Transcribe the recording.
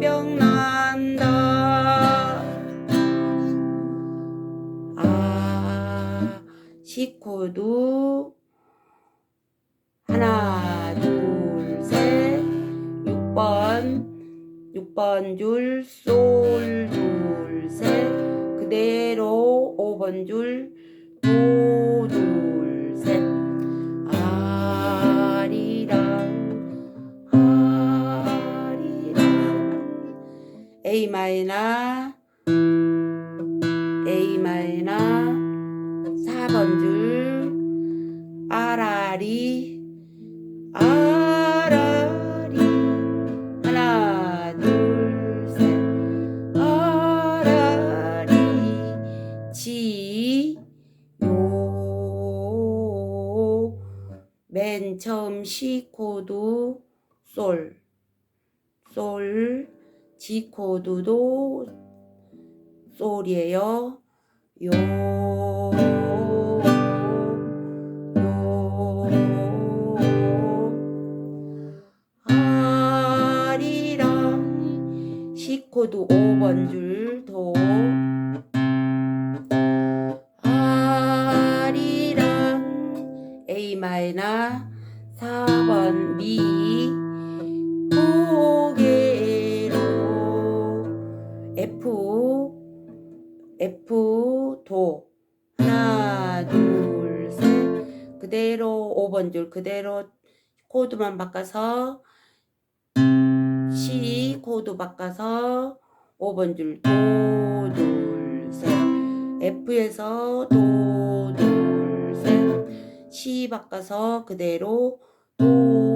병 난다. 아 시코도 하나 둘 셋 6번 6번 줄 솔 둘 셋 그대로 5번 줄 도도 A 마이너, A 마이너. 4번 줄, 아라리, 아라리. 하나, 둘, 셋. 아라리. 지, 요. 맨 처음 시 코드 솔. 솔. 지 코드도 솔이에요. 요. 시코드 5번 줄 도. 아리랑 A 마이너 4번 미 F 도 하나 둘 셋. 그대로 5번 줄 그대로 코드만 바꿔서 C 코드 바꿔서 5번 줄 도 둘 셋. F에서 도 둘 셋. C 바꿔서 그대로 도